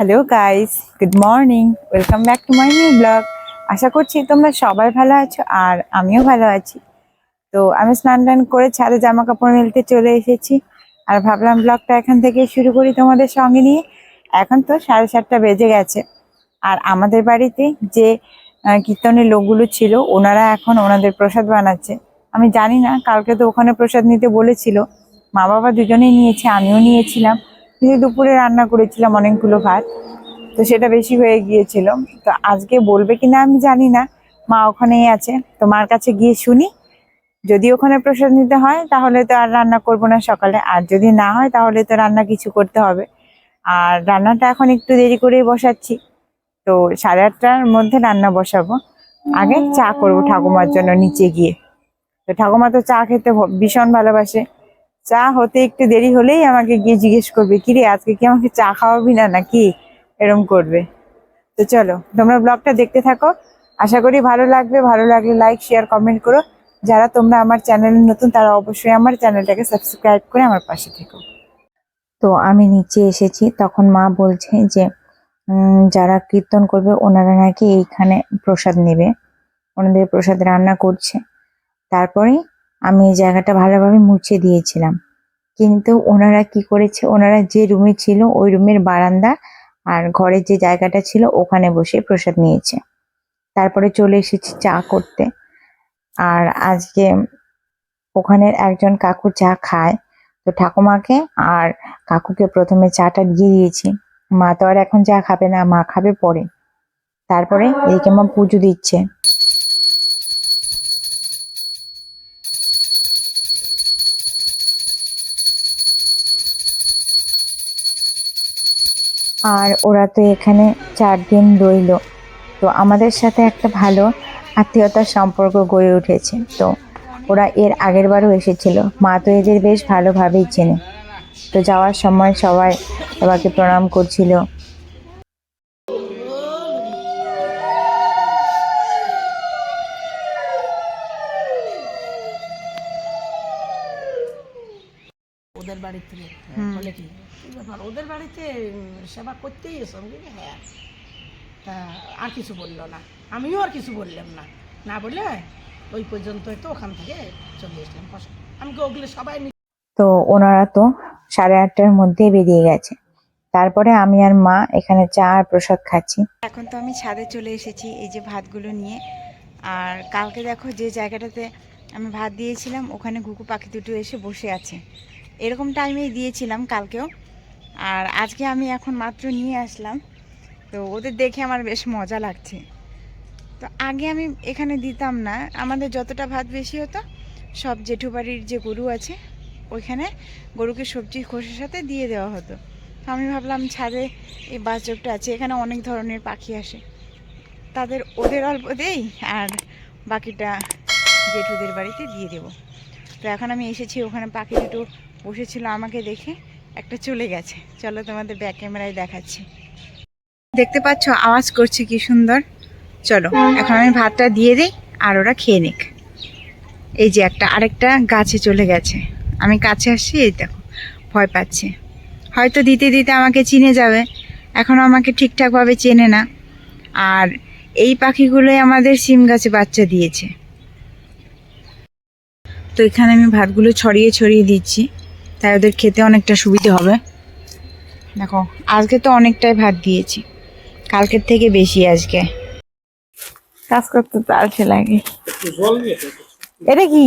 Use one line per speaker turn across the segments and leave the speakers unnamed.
Hello guys good morning welcome back to my new blog আশা করছি তোমরা সবাই ভালো আছো আর আমিও ভালো আছি। তো আমি স্নান টান করে ছাদে জামা কাপড় মেলতে চলে এসেছি আর ভাবলাম ব্লগটা এখান থেকে শুরু করি তোমাদের সঙ্গে নিয়ে। এখন তো সাড়ে সাতটা বেজে গেছে। আর আমাদের বাড়িতে যে কীর্তনের লোকগুলো ছিল, ওনারা এখন ওনাদের প্রসাদ বানাচ্ছে। আমি জানি না, কালকে তো ওখানে প্রসাদ নিতে বলেছিল। মা বাবা দুজনেই নিয়েছে, আমিও নিয়েছিলাম। কিন্তু দুপুরে রান্না করেছিলাম অনেকগুলো ভাত, তো সেটা বেশি হয়ে গিয়েছিল। তো আজকে বলবে কিনা আমি জানি না, মা ওখানেই আছে, তো মার কাছে গিয়ে শুনি। যদি ওখানে প্রসাদ নিতে হয়, তাহলে তো আর রান্না করব না সকালে। আর যদি না হয়, তাহলে তো রান্না কিছু করতে হবে। আর রান্নাটা এখন একটু দেরি করেই বসাচ্ছি। তো সাড়ে আটটার মধ্যে রান্না বসাবো। আগে চা করব ঠাকুমার জন্য নিচে গিয়ে। তো ঠাকুমা তো চা খেতে ভীষণ ভালোবাসে। চা হতে একটু দেরি হলেই আমাকে গিয়ে জিজ্ঞেস করবে কি রে আজকে কি আমাকে চা খাওয়াবি না নাকি? এরম করবে। তো চলো, তোমরা ব্লগটা দেখতে থাকো। আশা করি ভালো লাগবে। ভালো লাগলে লাইক শেয়ার কমেন্ট করো। যারা তোমরা আমার চ্যানেলে নতুন, তারা অবশ্যই আমার চ্যানেলটাকে সাবস্ক্রাইব করে আমার পাশে থেকো। তো আমি নিচে এসেছি। তখন মা বলছে যে যারা কীর্তন করবে, ওনারা নাকি এইখানে প্রসাদ নেবে। ওনাদের প্রসাদ রান্না করছে। তারপরে আমি এই জায়গাটা ভালোভাবে মুছে দিয়েছিলাম। কিন্তু ওনারা কি করেছে? ওনারা যে রুমে ছিল, ওই রুমের বারান্দা আর ঘরের যে জায়গাটা ছিল, ওখানে বসে প্রসাদ নিয়েছে। তারপরে চলে এসেছি চা করতে। আর আজকে ওখানের একজন কাকু চা খায়, তো ঠাকুমাকে আর কাকুকে প্রথমে চাটা দিয়ে দিয়েছি। মা তো আর এখন চা খাবে না, মা খাবে পরে। তারপরে এদিকে মা পুজো দিচ্ছে। আর ওরা তো এখানে চার দিন রইল। তো আমাদের সাথে একটা ভালো আত্মীয়তার সম্পর্ক গড়ে উঠেছে। তো ওরা এর আগের বারও এসেছিল। মা তো এদের বেশ ভালোভাবেই চেনে। তো যাওয়ার সময় সবাই সবাইকে প্রণাম করছিল।
ওদের বাড়ি থেকে বলে কি ব্যাপার? ওদের বাড়িতে সেবা করতেই এসো। আমি বলি, হ্যাঁ। তা আর কিছু বলল না। আমিও আর কিছু বললাম না। না বলে ওই পর্যন্ত তো ওখান থেকে চলে এসলাম কষ্ট আমি কি ওগুলো সবাই
তো ওনারা তো সাড়ে আটটার মধ্যে বেরিয়ে গেছে। তারপরে আমি আর মা এখানে চা আর প্রসাদ খাচ্ছি। এখন তো আমি ছাদে চলে এসেছি এই যে ভাতগুলো নিয়ে। আর কালকে দেখো যে জায়গাটাতে আমি ভাত দিয়েছিলাম ওখানে ঘুঘু পাখি দুটো এসে বসে আছে। এরকম টাইমেই দিয়েছিলাম কালকেও। আর আজকে আমি এখন মাত্র নিয়ে আসলাম। তো ওদের দেখে আমার বেশ মজা লাগছে। তো আগে আমি এখানে দিতাম না। আমাদের যতটা ভাত বেশি হতো, সব জেঠু বাড়ির যে গরু আছে, ওইখানে গরুকে সবজি খোসের সাথে দিয়ে দেওয়া হতো। তো আমি ভাবলাম, ছাদে এই বাচ্চকটা আছে, এখানে অনেক ধরনের পাখি আসে। তাদের ওদের অল্প দেই, আর বাকিটা জেঠুদের বাড়িতে দিয়ে দেব। তো এখন আমি এসেছি, ওখানে পাখি দুটো বসেছিল আমাকে দেখে, একটা চলে গেছে। চলো তোমাদের ব্যাক ক্যামেরায় দেখাচ্ছি। দেখতে পাচ্ছ, আওয়াজ করছে কি সুন্দর? চলো, এখন আমি ভাতটা দিয়ে দিই, আর ওরা খেয়ে নিক। এই যে একটা, আরেকটা গাছে চলে গেছে। আমি কাছে আসছি, এই দেখো, ভয় পাচ্ছে। হয়তো দিতে দিতে আমাকে চিনে যাবে। এখনও আমাকে ঠিকঠাকভাবে চেনে না। আর এই পাখিগুলোই আমাদের সিম গাছে বাচ্চা দিয়েছে। তো এখানে আমি ভাতগুলো ছড়িয়ে ছড়িয়ে দিচ্ছি। তাই ওদের খেতে অনেকটা সুবিধে হবে। দেখো, আজকে তো অনেকটাই ভাত দিয়েছি। কালকের থেকে বেশি আজকে। কাজ করতে তো আলসে লাগে এটা কি?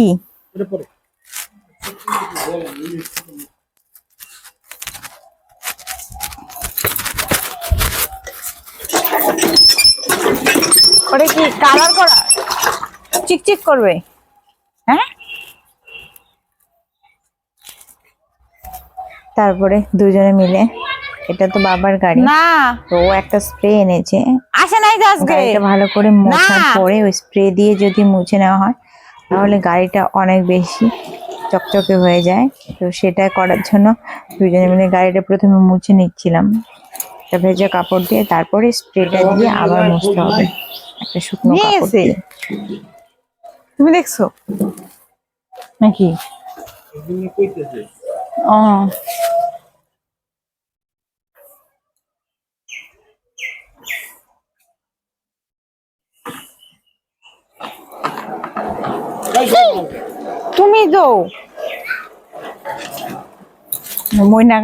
ওটা কি কালার করা? চিকচিক করবে? তারপরে দুজনে মিলে। এটা তো বাবার গাড়ি।
না।
তো ও একটা স্প্রে এনেছে।
আসে নাই আজকে।
গাড়িটা ভালো করে মোছার পরে ওই স্প্রে দিয়ে যদি মুছে নেওয়া হয় তাহলে গাড়িটা অনেক বেশি চকচকে হয়ে যায়। তো সেটা করার জন্য দুজনে মিলে গাড়িটা প্রথমে মুছে নিচ্ছিলাম। ভেজা কাপড় দিয়ে তারপরে স্প্রেটা দিয়ে আবার মুছতে হবে। একটা শুকনো কাপড় দিয়ে।
তুমি দেখছ?
নাকি?
ও
তুমি তো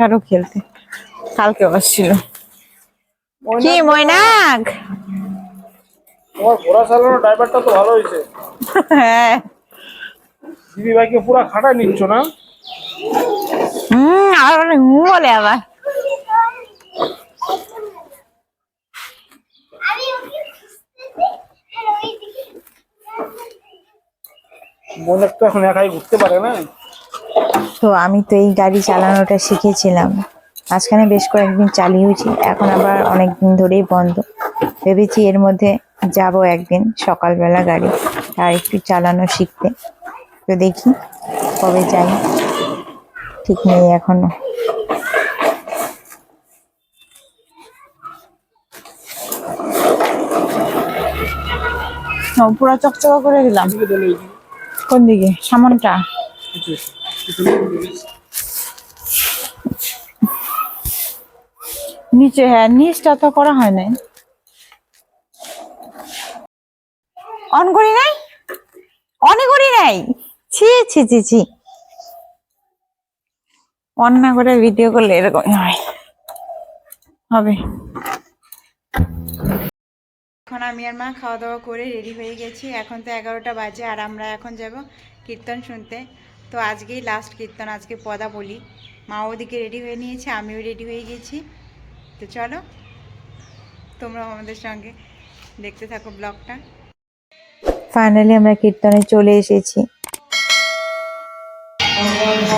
আরও খেলতে। কালকে আসছিল। কি মৈনাগ
তোমার ড্রাইভারটা তো ভালো হয়েছে।
হ্যাঁ।
খাটা নিচ্ছ না?
হম আবার বলে আবার।
বোনের তো এখন একাই ঘুরতে পারে না?
তো আমি তো এই গাড়ি চালানোটা শিখেছিলাম। মাঝখানে বেশ কয়েকদিন চালিয়েছি এখন আবার অনেক দিন ধরেই বন্ধ। ভেবেছি এর মধ্যে যাব একদিন সকালবেলা গাড়ি আর একটু চালানো শিখতে। তো দেখি কবে যাই। ঠিক নেই এখনও। পুরো চকচকা করে দিলাম। কোন দিকে? সামনটা। নিচে হ্যাঁ নিচটা তো করা হয় নাই। অন করি নাই? অনই করি নাই? ছি ছি ছি ছি। অন না করে ভিডিও করলে এরকম হয় হবে। এখন আমি আর মা খাওয়া দাওয়া করে রেডি হয়ে গেছি। এখন তো এগারোটা বাজে আর আমরা এখন যাব কীর্তন শুনতে। তো আজকেই লাস্ট কীর্তন আজকে পদা বলি। মা ওদিকে রেডি হয়ে নিয়েছে আমিও রেডি হয়ে গেছি। তো চলো তোমরা আমাদের সঙ্গে দেখতে থাকো ব্লগটা। ফাইনালি আমরা কীর্তনে চলে এসেছি। তো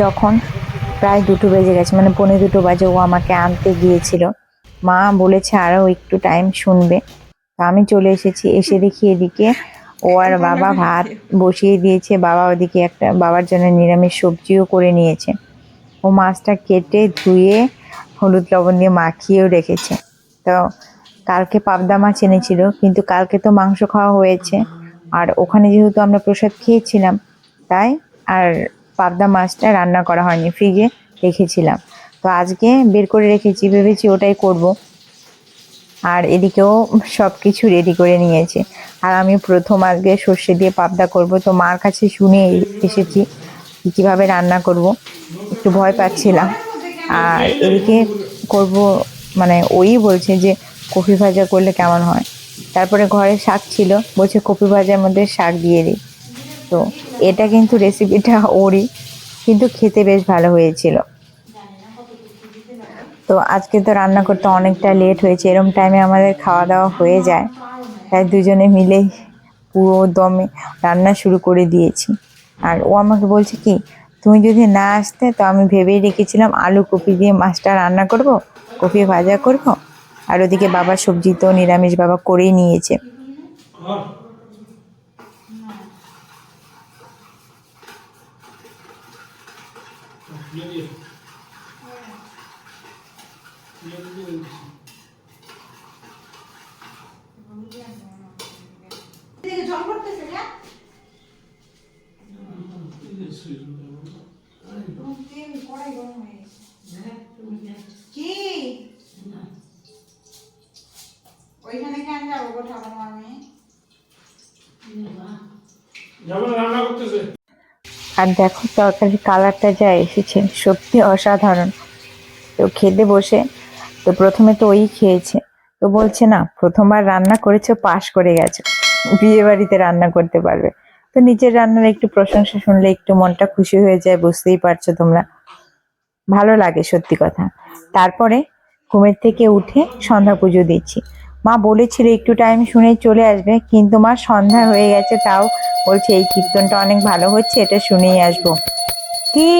যখন প্রায় দুটো বেজে গেছে মানে পৌনে দুটো বাজে, ও আমাকে আনতে গিয়েছিল। মা বলেছে আরও একটু টাইম শুনবে। তা আমি চলে এসেছি, এসে দেখি এদিকে ও আর বাবা ভাত বসিয়ে দিয়েছে বাবা ওদিকে একটা বাবার জন্য নিরামিষ সবজিও করে নিয়েছে। ও মাছটা কেটে ধুয়ে হলুদ লবণ দিয়ে মাখিয়েও রেখেছে। তো কালকে পাবদা মাছ এনেছিল কিন্তু কালকে তো মাংস খাওয়া হয়েছে। আর ওখানে যেহেতু আমরা প্রসাদ খেয়েছিলাম তাই আর পাবদা মাছটা রান্না করা হয়নি ফ্রিজে রেখেছিলাম। তো আজকে বের করে রেখেছি ভেবেছি ওটাই করব। আর এদিকেও সব কিছু রেডি করে নিয়েছে। আর আমি প্রথম আজকে সর্ষে দিয়ে পাবদা করব। তো মার কাছে শুনে এসেছি কীভাবে রান্না করব। একটু ভয় পাচ্ছিলাম। আর এদিকে করব মানে ওই বলছে যে কফি ভাজা করলে কেমন হয়। তারপরে ঘরে শাক ছিল, বলছে কপি ভাজার মধ্যে শাক দিয়ে দিই। তো এটা কিন্তু রেসিপিটা ওরই, কিন্তু খেতে বেশ ভালো হয়েছিল। তো আজকে তো রান্না করতে অনেকটা লেট হয়েছে, এরম টাইমে আমাদের খাওয়া দাওয়া হয়ে যায়। তাই দুজনে মিলেই পুরো দমে রান্না শুরু করে দিয়েছি। আর ও আমাকে বলছে কি, তুমি যদি না আসতে, তো আমি ভেবেই রেখেছিলাম আলু কপি দিয়ে মাছটা রান্না করব কপি ভাজা করব, আর ওদিকে বাবা সবজি তো নিরামিষ বাবা করেই নিয়েছে। আর দেখো তরকারির কালারটা যা এসেছে সত্যি অসাধারণ। তো খেতে বসে তো প্রথমে তো ওই খেয়েছে। তো বলছে, না, প্রথমবার রান্না করেছে, পাশ করে গেছে। বিয়ে বাড়িতে রান্না করতে পারবে। তো নিজের রান্নার একটু প্রশংসা শুনলে একটু মনটা খুশি হয়ে যায়, বুঝতেই পারছ তোমরা। ভালো লাগে সত্যি কথা। তারপরে ঘুমের থেকে উঠে সন্ধ্যা পুজো দিচ্ছি। মা বলেছিল, একটু টাইম শুনে চলে আসবে, কিন্তু মা সন্ধ্যা হয়ে গেছে, তাও বলছে, এই কীর্তনটা অনেক ভালো হচ্ছে, এটা শুনেই আসব। কি?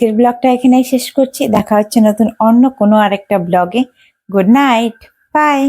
আজকের ব্লগটা এখানেই শেষ করছি। দেখা হচ্ছে নতুন অন্য কোনো আরেকটা ব্লগে। Good night. বাই।